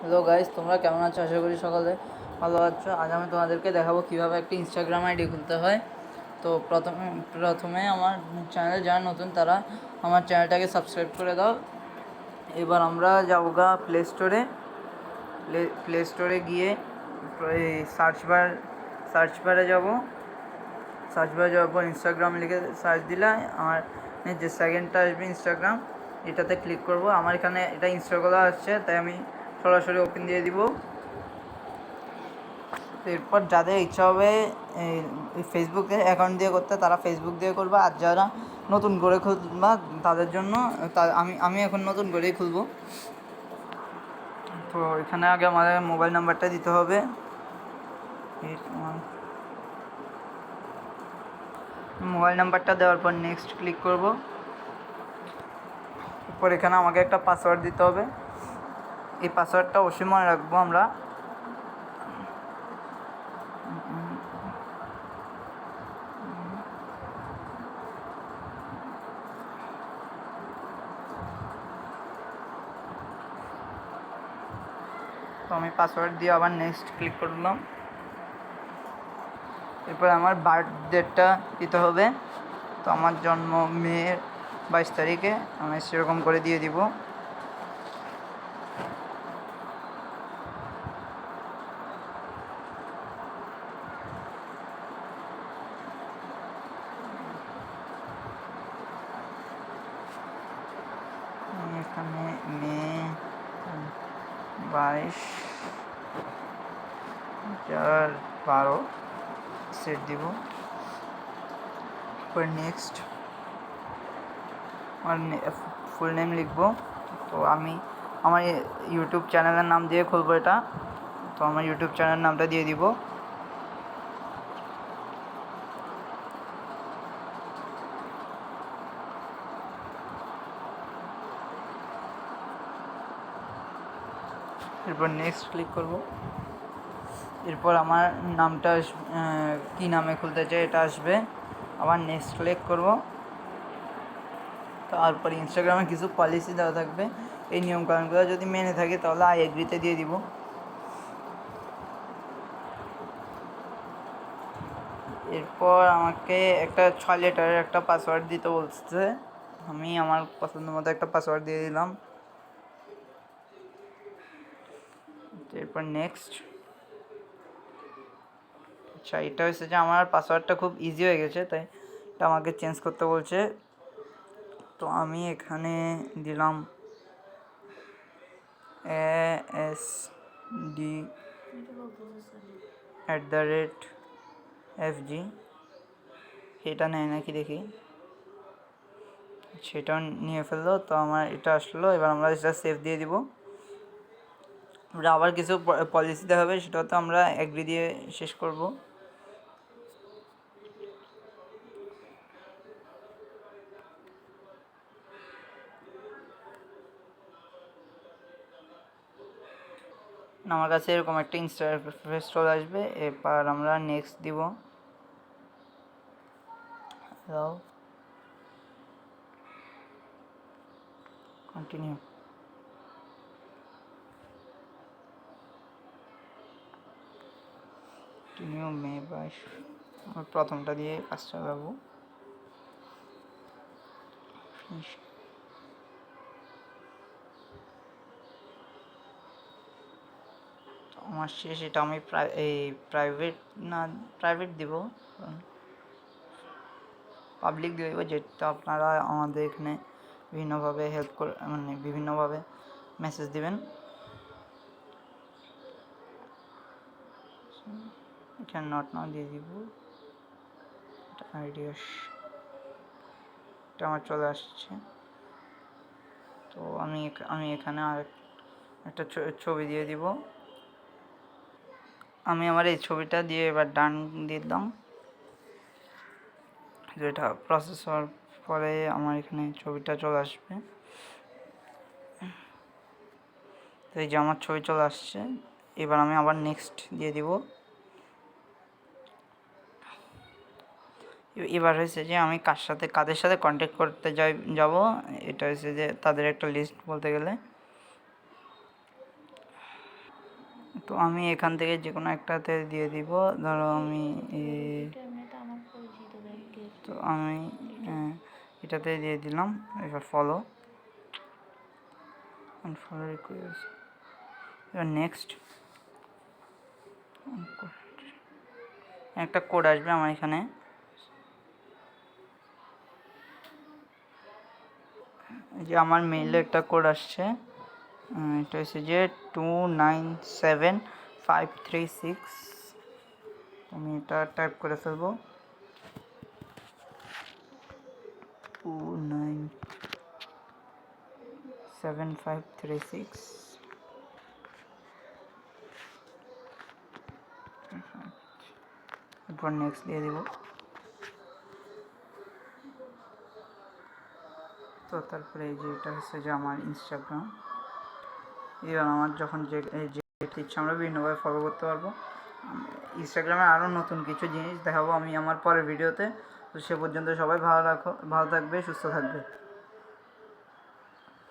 Hello guys তোমরা কেমন আছো? আশা করি সকালে ভালো আছো। আজ আমি তোমাদেরকে দেখাবো কীভাবে একটা ইনস্টাগ্রাম আইডি খুলতে হয়। তো প্রথমে প্রথমে আমার চ্যানেলে যারা নতুন, তারা আমার চ্যানেলটাকে সাবস্ক্রাইব করে দাও। এবার আমরা যাব গা প্লে স্টোরে প্লে স্টোরে গিয়ে সার্চ বার সার্চ বারে যাব। সার্চ বারে যাওয়ার পর ইনস্টাগ্রাম লিখে সার্চ দিলে। আমার যে সেকেন্ডটা আসবে ইনস্টাগ্রাম এটাতে ক্লিক করব। আমার এখানে এটা ইনস্টল করা আসছে, তাই আমি সরাসরি ওপেন দিয়ে দিব। এরপর যাদের ইচ্ছা হবে, এই ফেসবুকে অ্যাকাউন্ট দিয়ে করতে, তারা ফেসবুক দিয়ে করবে। আর যারা নতুন করে খুলবা, তাদের জন্য আমি আমি এখন নতুন করেই খুলবো। তো এখানে আগে আমাদের মোবাইল নাম্বারটা দিতে হবে। মোবাইল নাম্বারটা দেওয়ার পর নেক্সট ক্লিক করব। এরপর এখানে আমাকে একটা পাসওয়ার্ড দিতে হবে। এই পাসওয়ার্ডটা অবশ্যই মনে রাখব আমরা। তো আমি পাসওয়ার্ড দিয়ে আবার নেক্সট ক্লিক করলাম এরপর আমার বার্থ ডেটটা দিতে হবে। তো আমার জন্ম মেয়ের বাইশ তারিখে, আমি সেরকম করে দিয়ে দিব এখানে মে বাইশ, চার, বারো সেট দিব। এরপর নেক্সট আমার ফুল নেম লিখব। তো আমি, আমার ইউটিউব চ্যানেলের নাম দিয়ে খুলবো এটা। তো আমার ইউটিউব চ্যানেলের নামটা দিয়ে দিব। এরপর নেক্সট ক্লিক করব। এরপর আমার নামটা কী নামে খুলতে চাই এটা আসবে। আবার নেক্সট ক্লিক করব। তারপর ইনস্টাগ্রামে কিছু পলিসি দেওয়া থাকবে। এই নিয়মকানুনগুলো যদি মেনে থাকে তাহলে আই এগ্রিতে দিয়ে দিব। এরপর আমাকে একটা ছয় লেটারের একটা পাসওয়ার্ড দিতে বলছে। আমি আমার পছন্দ মতো একটা পাসওয়ার্ড দিয়ে দিলাম। এরপর নেক্সট আচ্ছা এটা হচ্ছে যে আমার পাসওয়ার্ডটা খুব ইজি হয়ে গেছে, তাই এটা আমাকে চেঞ্জ করতে বলছে। তো আমি এখানে দিলাম S D at the rate F G এটা নেয় নাকি দেখি। সেটাও নিয়ে ফেলল, তো আমার এটা আসলো, এবার আমরা এটা সেভ দিয়ে দিব। আবার কিছু পলিসি দেওয়া হবে, সেটা তো আমরা এগ্রি দিয়ে শেষ করব। আমার কাছে এরকম একটা ইনস্টাফেস চলে আসবে, এরপর আমরা নেক্সট দিব। কন্টিনিউ কন্টিনিউ মে বাইশ আমি প্রথমটা দিয়ে কাজটা যাব আমার শেষ, এটা আমি এই প্রাইভেট না প্রাইভেট দিব। পাবলিক দেবো যেটা আপনারা আমাদের এখানে বিভিন্নভাবে হেল্প করে মানে বিভিন্নভাবে মেসেজ দিবেন। এখানে নট নাও দিয়ে দিব। আইডিয়া এটা আমার চলে আসছে। তো আমি আমি এখানে আর একটা ছবি দিয়ে দিব। আমি আমার এই ছবিটা দিয়ে এবার ডান দিলাম। যেটা প্রসেস হওয়ার পরে আমার এখানে ছবিটা চলে আসবে। তো এই যে আমার ছবি চলে আসছে। এবার আমি আবার নেক্সট দিয়ে দিব। এবার হয়েছে যে আমি কার সাথে, কাদের সাথে কন্ট্যাক্ট করতে যাই, যাব, এটা হয়েছে যে তাদের একটা লিস্ট বলতে গেলে। তো আমি এখান থেকে যে কোনো একটাতে দিয়ে দিব, ধরো আমি তো আমি এটাতে দিয়ে দিলাম, এবার ফলো ফলো এবার নেক্সট একটা কোড আসবে আমার এখানে। যে আমার মেইলে একটা কোড আসছে। এটা হচ্ছে যে two nine seven five three six আমি এটা টাইপ করে ফেলব। Two nine seven five three six এরপর নেক্সট দিয়ে দিব। তো তারপরে এই যে এটা হচ্ছে যে আমার ইনস্টাগ্রাম এবার আমার যখন যে যেতে ইচ্ছা, আমরা বিভিন্নভাবে ফলো করতে পারব। ইনস্টাগ্রামে আরও নতুন কিছু জিনিস দেখাবো আমি আমার পরের ভিডিওতে তো সে পর্যন্ত সবাই ভালো রাখো, ভালো থাকবে, সুস্থ থাকবে।